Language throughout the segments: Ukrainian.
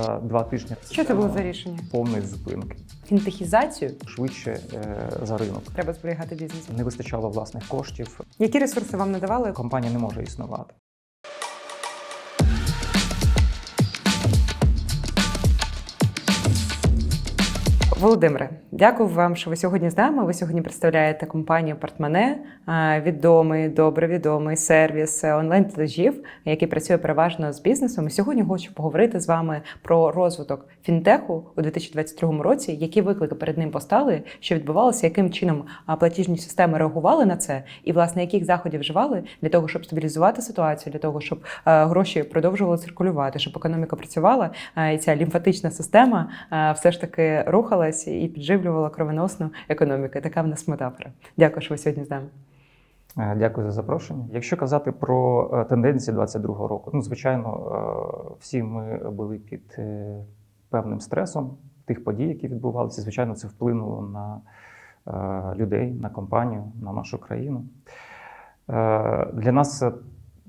за два тижні. Що це було за рішення? Повної зупинки. Фінтехізацію Швидше е, за ринок. треба зберігати бізнес. Не вистачало власних коштів. Які ресурси вам надавали? Компанія не може існувати. Володимире, дякую вам, що ви сьогодні з нами. Ви сьогодні представляєте компанію Портмане, відомий, добре відомий сервіс онлайн платежів, який працює переважно з бізнесом. І сьогодні хочу поговорити з вами про розвиток фінтеху у 2022 році, які виклики перед ним постали, що відбувалося, яким чином платіжні системи реагували на це, і власне яких заходів вживали для того, щоб стабілізувати ситуацію, для того, щоб гроші продовжували циркулювати, щоб економіка працювала, і ця лімфатична система все ж таки рухалась і підживлювала кровоносну економіку. Така в нас метафора. Дякую, що ви сьогодні з нами. Е, Дякую за запрошення. Якщо казати про е, тенденції 22-го року, ну звичайно, е, всі ми були під певним стресом тих подій, які відбувалися. Звичайно, це вплинуло на людей, на компанію, на нашу країну. Для нас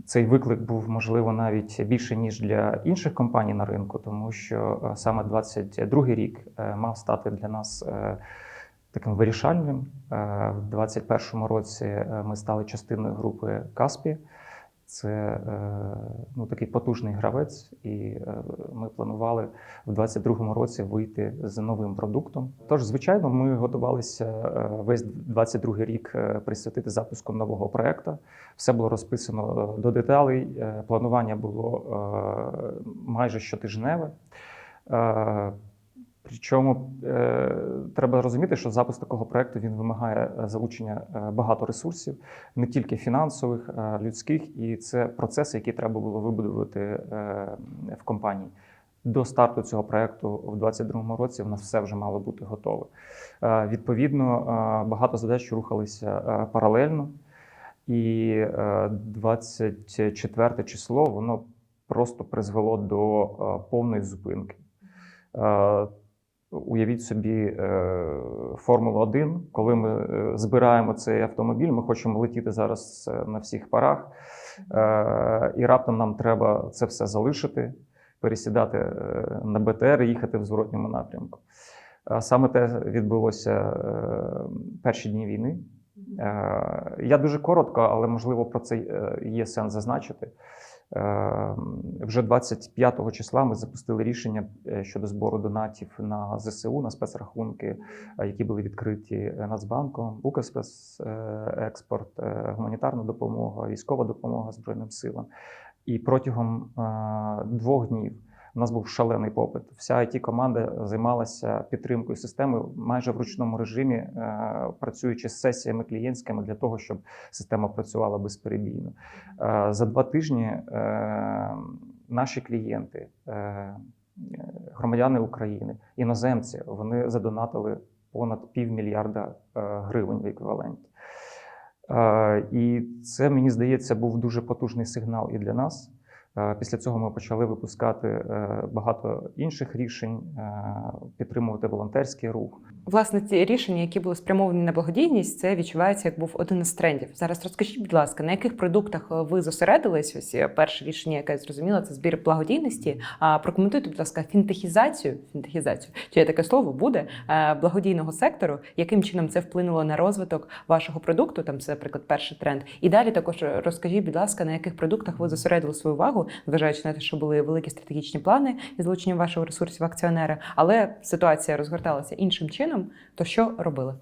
цей виклик був можливо навіть більше ніж для інших компаній на ринку, тому що е, саме 22-й рік е, мав стати для нас е, таким вирішальним. В 2021 році ми стали частиною групи Каспі. Це е, ну, такий потужний гравець, і е, ми планували в 2022 році вийти з новим продуктом. Тож, звичайно, ми готувалися е, весь 2022 рік присвятити запуску нового проекту. Все було розписано до деталей. Планування було майже щотижневе. Е, Причому е, треба розуміти, що запуск такого проекту він вимагає е, залучення е, багато ресурсів, не тільки фінансових, а людських, і це процеси, які треба було вибудувати е, в компанії. До старту цього проекту в 2022 році в нас все вже мало бути готове. Е, Відповідно, е, багато задач рухалися е, паралельно, і е, 24 число воно просто призвело до е, повної зупинки. Е, Уявіть собі е, Формулу 1, коли ми е, збираємо цей автомобіль, ми хочемо летіти зараз е, на всіх парах, і раптом нам треба це все залишити, пересідати на БТР і їхати в зворотньому напрямку. Саме те відбулося перші дні війни. Я дуже коротко, але можливо про це є сенс зазначити. Е, Вже 25 числа ми запустили рішення е, щодо збору донатів на ЗСУ на спецрахунки, е, які були відкриті Нацбанком, Укрспецекспорт, е, гуманітарна допомога, військова допомога Збройним силам. І протягом двох днів у нас був шалений попит. Вся it команда займалася підтримкою системи майже в ручному режимі, е, працюючи з сесіями клієнтськими для того, щоб система працювала безперебійно. Е, За два тижні е, наші клієнти, громадяни України, іноземці, вони задонатили понад півмільярда гривень в еквіваленті. І це, мені здається, був дуже потужний сигнал і для нас. Е, Після цього ми почали випускати е, багато інших рішень, е, підтримувати волонтерський рух. Власне, ці рішення, які були спрямовані на благодійність, це відчувається як був один із трендів. Зараз розкажіть, будь ласка, на яких продуктах ви зосередились? Ось перше рішення, яке я зрозуміла, це збір благодійності. А прокоментуйте, будь ласка, фінтехізацію, фінтехізацію, чи є таке слово буде благодійного сектору, яким чином це вплинуло на розвиток вашого продукту? Там це, наприклад, перший тренд. І далі також розкажіть, будь ласка, на яких продуктах ви зосередили свою увагу, зважаючи на те, що були великі стратегічні плани із залученням вашого ресурсів акціонери, але ситуація розгорталася іншим чином. То що робили?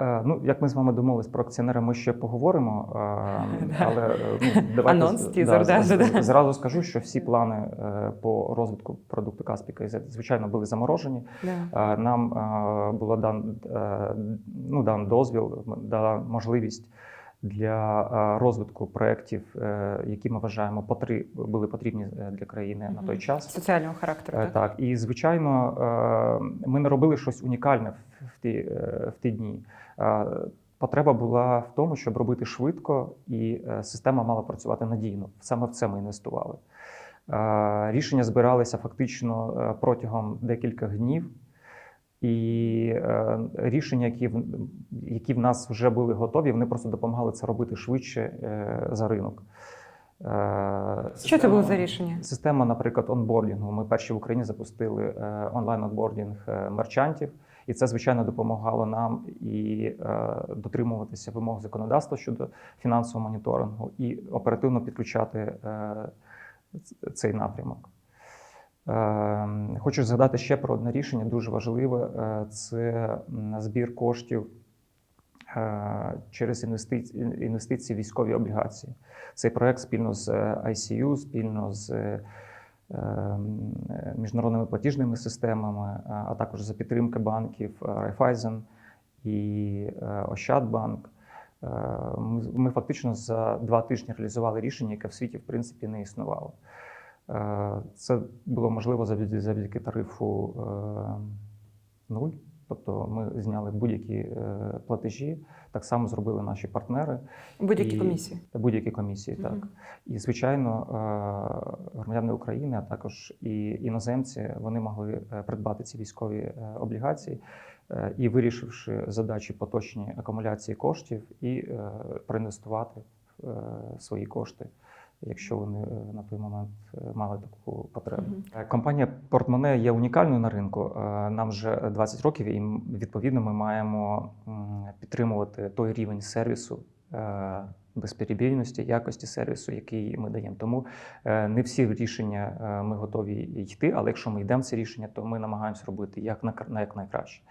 Е, Ну, як ми з вами домовились про акціонера, ми ще поговоримо. е, Але е, ну, давайте Анонс, тізер, да, да, да. зразу скажу, що всі плани по розвитку продукту Каспіка, звичайно, були заморожені. Е, Нам було дан, ну, дан дозвіл, дана можливість для е, розвитку проєктів, е, які ми вважаємо потри, були потрібні е, для країни на той час. Соціального характеру. Так? Так, і звичайно, ми не робили щось унікальне в- ті, в ті дні. Потреба була в тому, щоб робити швидко, і система мала працювати надійно. Саме в це ми інвестували. Рішення збиралися фактично протягом декількох днів. І е, рішення, які в, які в нас вже були готові, вони просто допомагали це робити швидше е, за ринок. Е, Що це було за рішення? Система, наприклад, онбордінгу. Ми перші в Україні запустили е, онлайн онбордінг е, мерчантів, і це звичайно допомагало нам і е, дотримуватися вимог законодавства щодо фінансового моніторингу і оперативно підключати е, цей напрямок. Е, Хочу згадати ще про одне рішення, дуже важливе: е, це збір коштів е, через інвестиції, в військові облігації. Цей проект спільно з е, ICU, спільно з ем, міжнародними платіжними системами, а також за підтримки банків Raiffeisen і Ощадбанк. Ми фактично за два тижні реалізували рішення, яке в світі в принципі не існувало. Е, Це було можливо завдяки, завдяки тарифу е, нуль. Тобто ми зняли будь-які е, платежі, так само зробили наші партнери. Будь-які І- комісії. Будь-які комісії, так. І, звичайно, громадяни України, а також і іноземці, вони могли придбати ці військові облігації і, вирішивши задачі поточні акумуляції коштів, і проінвестувати свої кошти, якщо вони е, на той момент е, мали таку потребу. Мгм. Е, Компанія Портмоне є унікальною на ринку. Е, Нам вже 20 років, і відповідно ми маємо підтримувати той рівень сервісу. Безперебійності, якості сервісу, який ми даємо. Тому не всі рішення ми готові йти, але якщо ми йдемо в ці рішення, то ми намагаємося робити як на, як найкраще.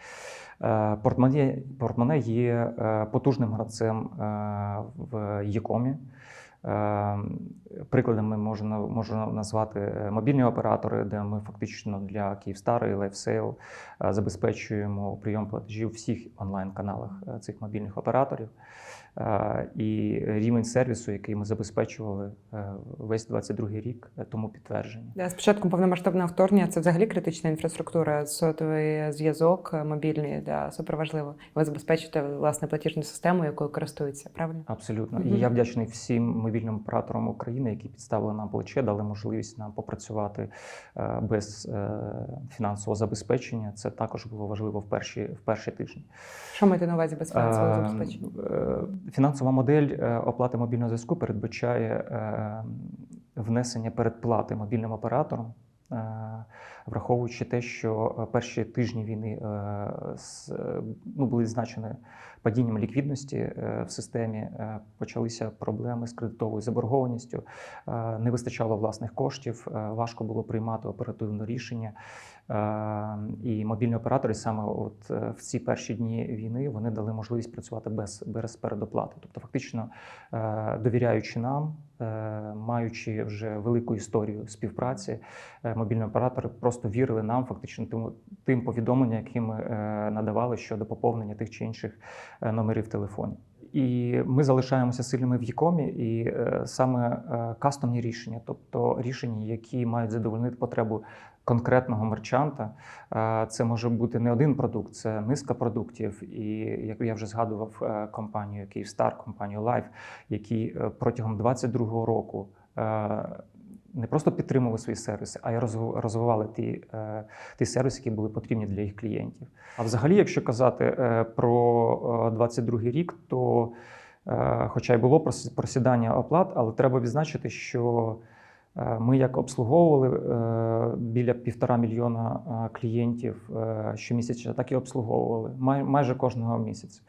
Портмоне, Портмоне є потужним гравцем в Єкомі. Прикладами можна, можна назвати е, мобільні оператори, де ми фактично для Київстара і LifeSale е, забезпечуємо прийом платежів всіх онлайн-каналах е, цих мобільних операторів. І рівень сервісу, який ми забезпечували е, весь 22 рік, е, тому підтвердження. Да, З початком повномасштабного вторгнення це взагалі критична інфраструктура, сотовий зв'язок е, мобільний, да, суперважливо. Ви забезпечуєте власне платіжну систему, якою користуються, правильно? Абсолютно. Мгм. І я вдячний всім мобільним операторам України, які підставили нам плече, дали можливість нам попрацювати без фінансового забезпечення. Це також було важливо в перші, в перші тижні. Що маєте на увазі без фінансового Е, забезпечення? Е, Фінансова модель е, оплати мобільного зв'язку передбачає е, внесення передплати мобільним операторам. Враховуючи те, що е, перші тижні війни е, е, ну, були відзначені падінням ліквідності в системі, почалися проблеми з кредитовою заборгованістю, не вистачало власних коштів, важко було приймати оперативне рішення. І мобільні оператори саме от в ці перші дні війни вони дали можливість працювати без, без передоплати. Тобто, фактично довіряючи нам, маючи вже велику історію співпраці, мобільні оператори просто вірили нам, фактично тим, тим повідомленням, які ми е, надавали щодо поповнення тих чи інших е, номерів телефонів. І ми залишаємося сильними в Якомі, і е, саме е, кастомні рішення, тобто рішення, які мають задовольнити потребу конкретного мерчанта. Е, Це може бути не один продукт, це низка продуктів. І як я вже згадував компанію Київстар, компанію Life, які протягом 22-го року. Не просто підтримували свої сервіси, а й розв- розвивали ті, е, ті сервіси, які були потрібні для їх клієнтів. А взагалі, якщо казати е, про 22 рік, то е, хоча й було просідання оплат, але треба відзначити, що е, ми як обслуговували е, біля півтора мільйона е, клієнтів е, щомісячно, так і обслуговували майже кожного місяця.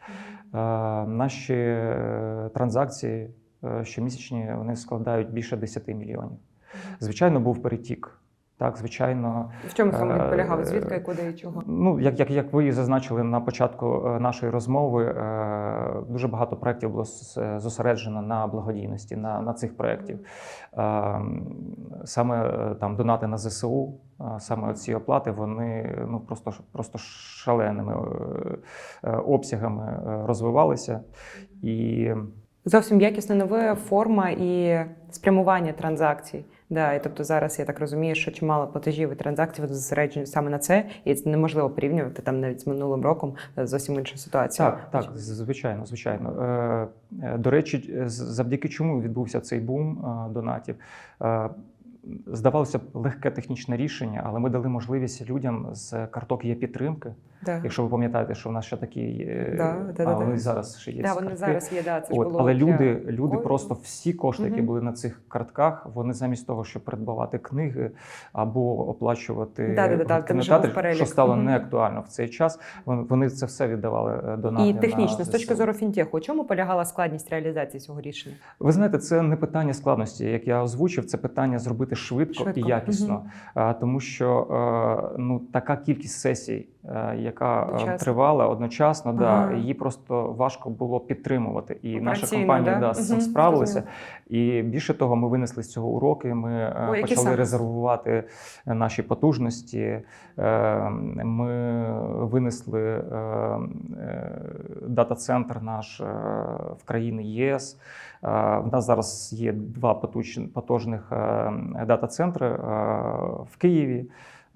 Е, Наші е, транзакції е, щомісячні вони складають більше 10 мільйонів. Звичайно, був перетік. Так, звичайно, В чому саме він е, полягав? Звідки, куди і чого? Ну, як, як, як ви і зазначили на початку е, нашої розмови, е, дуже багато проєктів було зосереджено на благодійності, на, на цих проєктів. Е, Саме там донати на ЗСУ, саме ці оплати, вони ну, просто, просто шаленими обсягами розвивалися. І Зовсім якісна нова форма і спрямування транзакцій. Да, і тобто зараз я так розумію, що чимало платежів і транзакцій зосереджені саме на це, і це неможливо порівнювати там навіть з минулим роком е, зовсім інша ситуація. Так, так, звичайно, звичайно. Е, е, До речі, завдяки чому відбувся цей бум донатів? Здавалося б, легке технічне рішення, але ми дали можливість людям з карток є підтримки. Да. Якщо ви пам'ятаєте, що в нас ще такі е, Да, да, да, а да. вони зараз ще є. Да, вони зараз є, да, це ж От, було але для люди, просто всі кошти, які були на цих картках, вони замість того, щоб придбавати книги або оплачувати Да-да-да, квитки там на же був театр, перелік. що стало Мгм. неактуально в цей час. Вони, це все віддавали е, до І технічно, з точки зору фінтеху, у чому полягала складність реалізації цього рішення? Ви знаєте, це не питання складності, як я озвучив, це питання зробити швидко, Швидко, і якісно. А, тому що е, ну така кількість сесій, яка е, Одночасно. тривала одночасно, да, її просто важко було підтримувати. І наша компанія да? да, з цим Мгм, справилася. І більше того, ми винесли з цього уроки. Ми е, О, почали резервувати наші потужності. Е, Ми винесли дата-центр наш в країни ЄС. В нас зараз є два потужних дата-центри в Києві.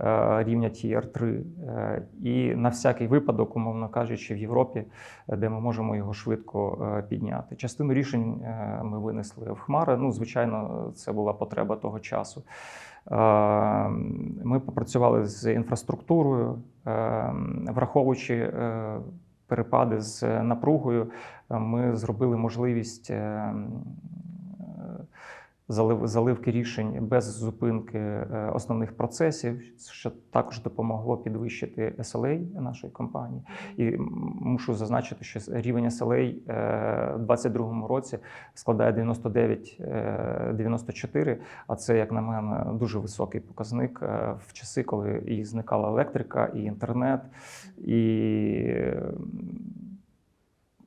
Е, Рівня Tier 3 Е, і на всякий випадок, умовно кажучи, в Європі, е, де ми можемо його швидко підняти. Частину рішень ми винесли в Хмари. Ну, звичайно, це була потреба того часу. Ми попрацювали з інфраструктурою, враховуючи перепади з напругою, ми зробили можливість. Е, е, залив- Заливки рішень без зупинки е, основних процесів, що також допомогло підвищити SLA нашої компанії. І мушу зазначити, що рівень SLA е, в 2022 році складає 99-94, а це, як на мене, дуже високий показник е, в часи, коли і зникала електрика, і інтернет, і е,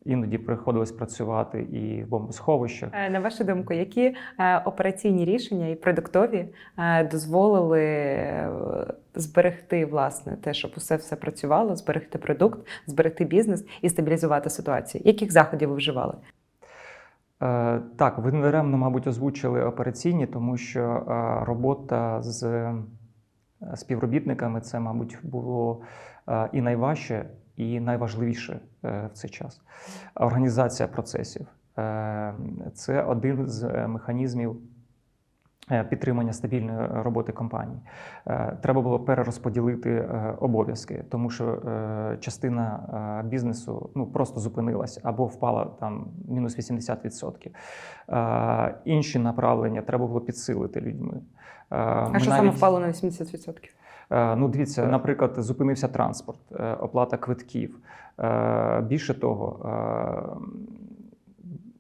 іноді приходилось працювати і в бомбосховищах. Е, На вашу думку, які е, операційні рішення і продуктові е, дозволили зберегти власне те, щоб усе все працювало, зберегти продукт, зберегти бізнес і стабілізувати ситуацію? Яких заходів ви вживали? Так, ви недаремно, мабуть, озвучили операційні, тому що робота з співробітниками це, мабуть, було і найважче, і найважливіше е, в цей час. Організація процесів Е, це один з е, механізмів. Підтримання стабільної роботи компанії треба було перерозподілити обов'язки, тому що частина бізнесу ну просто зупинилась або впала там мінус 80%. Е, Інші направлення треба було підсилити людьми. А ми що саме впало на 80%? Е, Ну, дивіться, наприклад, зупинився транспорт, е, оплата квитків. Е, Більше того,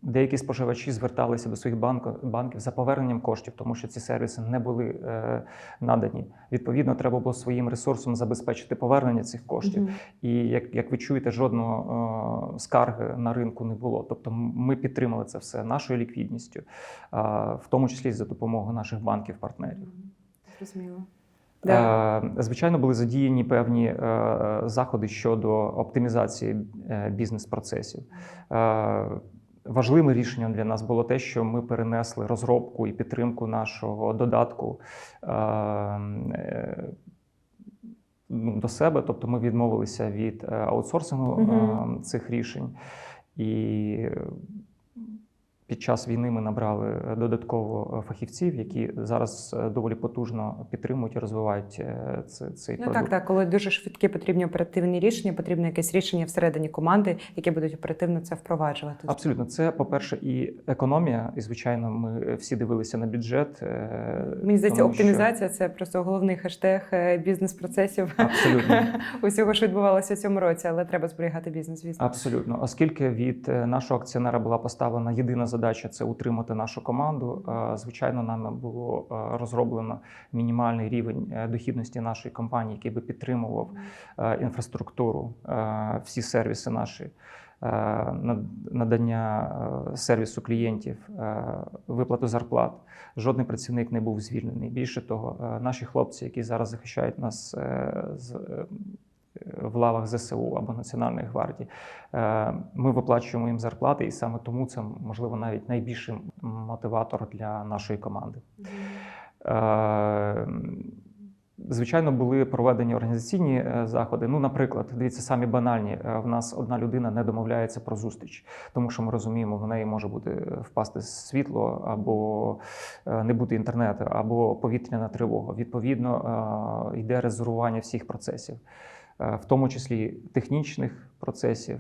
деякі споживачі зверталися до своїх банків за поверненням коштів, тому що ці сервіси не були надані. Відповідно, треба було своїм ресурсом забезпечити повернення цих коштів. І як, як ви чуєте, жодного скарги на ринку не було. Тобто ми підтримали це все нашою ліквідністю, в тому числі за допомогою наших банків-партнерів. Зрозуміло. Да. Е, Звичайно, були задіяні певні е, заходи щодо оптимізації е, бізнес-процесів. Е, Важливим рішенням для нас було те, що ми перенесли розробку і підтримку нашого додатку е, е, ну, до себе, тобто ми відмовилися від е, аутсорсингу е, цих рішень. І під час війни ми набрали додатково фахівців, які зараз е, доволі потужно підтримують і розвивають е, це- цей Ну продукт. так, так, коли дуже швидкі потрібні оперативні рішення, потрібно якесь рішення всередині команди, які будуть оперативно це впроваджувати. Абсолютно, це по-перше, і економія. І звичайно, ми всі дивилися на бюджет. е, Мені здається, тому що- оптимізація це просто головний хештег е, бізнес-процесів Абсолютно. усього, що відбувалося в цьому році, але треба зберігати бізнес, звісно. Абсолютно, оскільки від е, нашого акціонера була поставлена єдина задача це утримати нашу команду. е, Звичайно, нами було е, розроблено мінімальний рівень е, дохідності нашої компанії, який би підтримував інфраструктуру, всі сервіси наші. Надання сервісу клієнтів, виплату зарплат. Жодний працівник не був звільнений. Більше того, наші хлопці, які зараз захищають нас з в лавах ЗСУ або Національної гвардії. Е, Ми виплачуємо їм зарплати, і саме тому це можливо навіть найбільший мотиватор для нашої команди. Е, Звичайно, були проведені організаційні е, заходи. Ну, наприклад, дивіться, самі банальні. В нас одна людина не домовляється про зустріч, тому що ми розуміємо, в неї може бути впасти світло, або не бути інтернету, або повітряна тривога. Відповідно, йде резервування всіх процесів, в тому числі технічних процесів.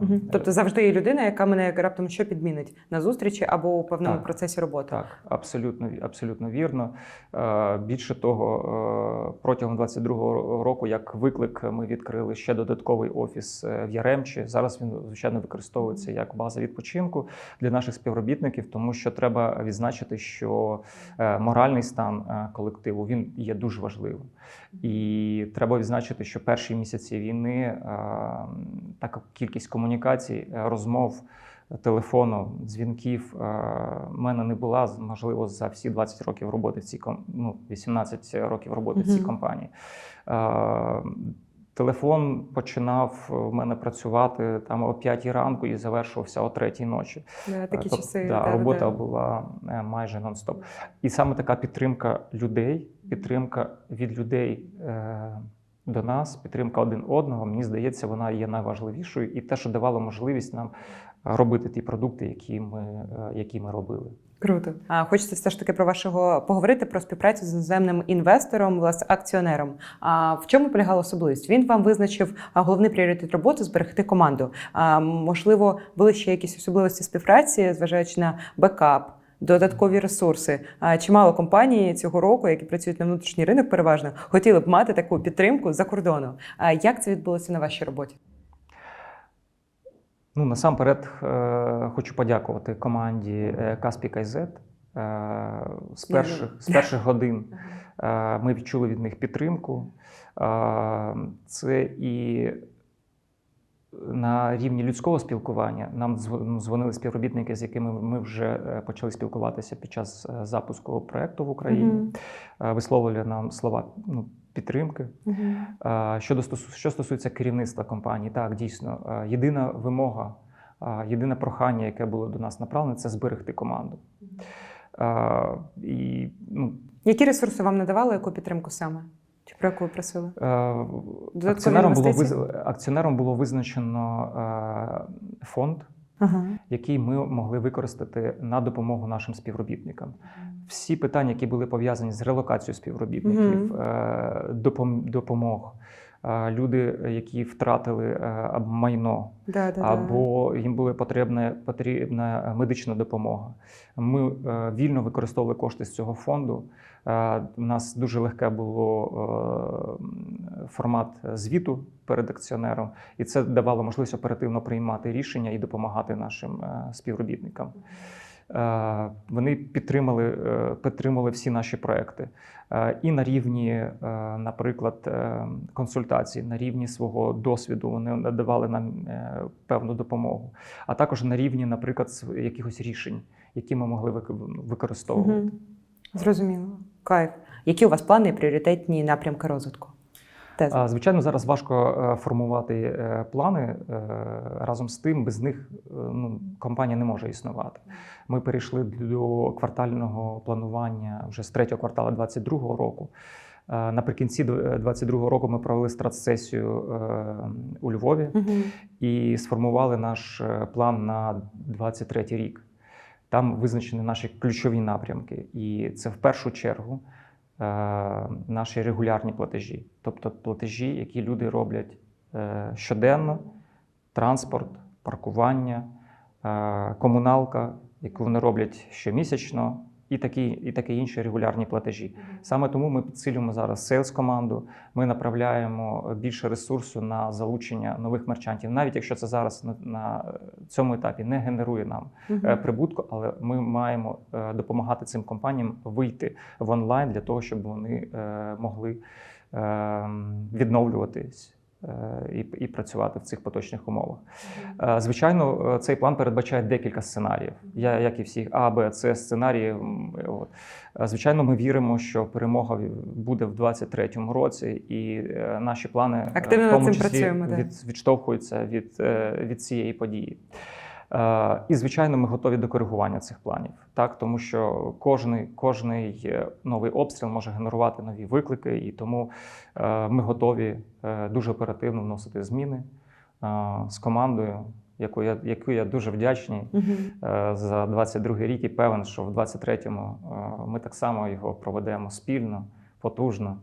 Мгм. Тобто завжди є людина, яка мене раптом що підмінить на зустрічі або у певному Так. процесі роботи. Так, абсолютно, абсолютно вірно. Е, Більше того, протягом 22-го року, як виклик, ми відкрили ще додатковий офіс в Яремчі. Зараз він звичайно використовується як база відпочинку для наших співробітників, тому що треба відзначити, що моральний стан колективу він є дуже важливим. І треба відзначити, що перші місяці війни така кількість комунікацій, е, розмов телефону, дзвінків е, в мене не була можливо за всі 20 років роботи в цій ну, 18 років роботи в цій компанії. Е, Телефон починав в мене працювати там о 5 ранку і завершувався о 3 ночі. Да, такі тоб- часи. Да, да, робота да. була майже нон-стоп. І саме така підтримка людей, підтримка від людей до нас, підтримка один одного, мені здається, вона є найважливішою, і те, що давало можливість нам робити ті продукти, які ми, е, які ми робили. Круто. А хочеться все ж таки про вашого поговорити про співпрацю з іноземним інвестором, власне, акціонером. А в чому полягала особливість? Він вам визначив головний пріоритет роботи зберегти команду. А можливо, були ще якісь особливості співпраці, зважаючи на бекап. Додаткові ресурси. А Чимало компаній цього року, які працюють на внутрішній ринок, переважно хотіли б мати таку підтримку за кордону. А як це відбулося на вашій роботі? Ну, насамперед е, хочу подякувати команді е, Каспі Кайзет. Е, з, перших, з перших годин ми відчули від них підтримку. Це і на рівні людського спілкування нам ну, дзвонили співробітники, з якими ми вже е, почали спілкуватися під час е, запуску проекту в Україні. Мгм. Е, Висловлювали нам слова ну, підтримки. Мгм. Е, Щодо що стосується керівництва компанії, так дійсно єдина вимога, єдине прохання, яке було до нас направлене, це зберегти команду. Е, І ну, Які ресурси вам надавали, яку підтримку саме? Чи про яку просили? е, акціонером було, виз- акціонером було визначено е, фонд, Ага. який ми могли використати на допомогу нашим співробітникам. Всі питання, які були пов'язані з релокацією співробітників, е, допом- допомог, люди, які втратили е, майно, Да, да, да. або їм була потрібна, потрібна медична допомога. Ми е, вільно використовували кошти з цього фонду. Е, У нас дуже легке було е, формат звіту перед акціонером, і це давало можливість оперативно приймати рішення і допомагати нашим е, співробітникам. Е, Вони підтримали, е, підтримали всі наші проекти. Е, І на рівні, наприклад, консультацій, на рівні свого досвіду вони надавали нам певну допомогу, а також на рівні, наприклад, якихось рішень, які ми могли вик- використовувати. Мгм. Зрозуміло. Кайф. Які у вас плани і пріоритетні напрямки розвитку? Тези. Звичайно, зараз важко е, формувати е, плани. е, Разом з тим, без них ну, компанія не може існувати. Ми перейшли до квартального планування вже з третього кварталу 2022 року. Наприкінці 2022 року ми провели стратсесію у Львові Мгм. і сформували наш план на 23 рік. Там визначені наші ключові напрямки, і це в першу чергу наші регулярні платежі, тобто платежі, які люди роблять е, щоденно: транспорт, паркування, е, комуналка, яку вони роблять щомісячно, і такі, і такі інші регулярні платежі. Саме тому ми підсилюємо зараз сейлс команду. Ми направляємо більше ресурсу на залучення нових мерчантів, навіть якщо це зараз на, на цьому етапі не генерує нам е, Мгм. прибутку, але ми маємо е, допомагати цим компаніям вийти в онлайн для того, щоб вони е, могли е, відновлюватись. Е, І, і працювати в цих поточних умовах. Е, Звичайно, е, цей план передбачає декілька сценаріїв. Я, як і всі А, Б, С сценарії. От. Звичайно, ми віримо, що перемога буде в 2023 році, і наші плани Активно в тому цим числі працюємо, від, відштовхуються від, від цієї події. Е, І, звичайно, ми готові до коригування цих планів, так тому що кожний, кожний е, новий обстріл може генерувати нові виклики, і тому е, ми готові дуже оперативно вносити зміни з командою, яку я, яку я дуже вдячний е, за 22 рік і певен, що в 23-му е, ми так само його проведемо спільно, потужно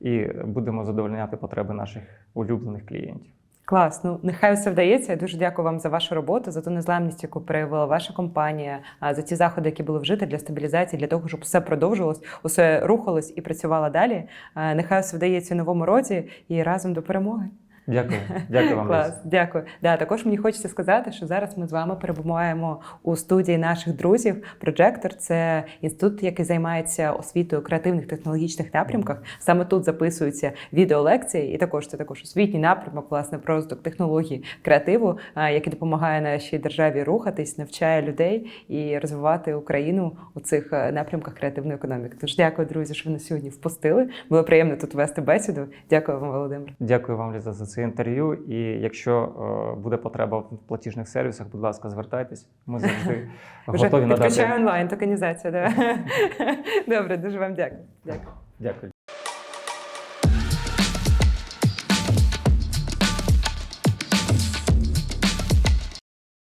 і будемо задовольняти потреби наших улюблених клієнтів. Клас, ну нехай все вдається. Я дуже дякую вам за вашу роботу, за ту незламність, яку проявила ваша компанія, за ті заходи, які були вжиті для стабілізації, для того, щоб все продовжувалось, усе рухалось і працювало далі. Нехай все вдається у новому році і разом до перемоги. Дякую, дякую вам. Клас, дякую. Да, також мені хочеться сказати, що зараз ми з вами перебуваємо у студії наших друзів. Projector – це інститут, який займається освітою креативних технологічних напрямках. Саме тут записуються відеолекції, і також це також освітній напрямок, власне, про розвиток технологій креативу, який допомагає нашій державі рухатись, навчає людей і розвивати Україну у цих е, напрямках креативної економіки. Тож дякую, друзі, що ви нас сьогодні впустили. Було приємно тут вести бесіду. Дякую вам, Володимир. Дякую вам, Ліза, за це інтерв'ю. І якщо е, буде потреба в платіжних сервісах, будь ласка, звертайтесь. Ми завжди готові надати. підключаю онлайн токенізація. Добре, дуже вам. Дякую. Дякую.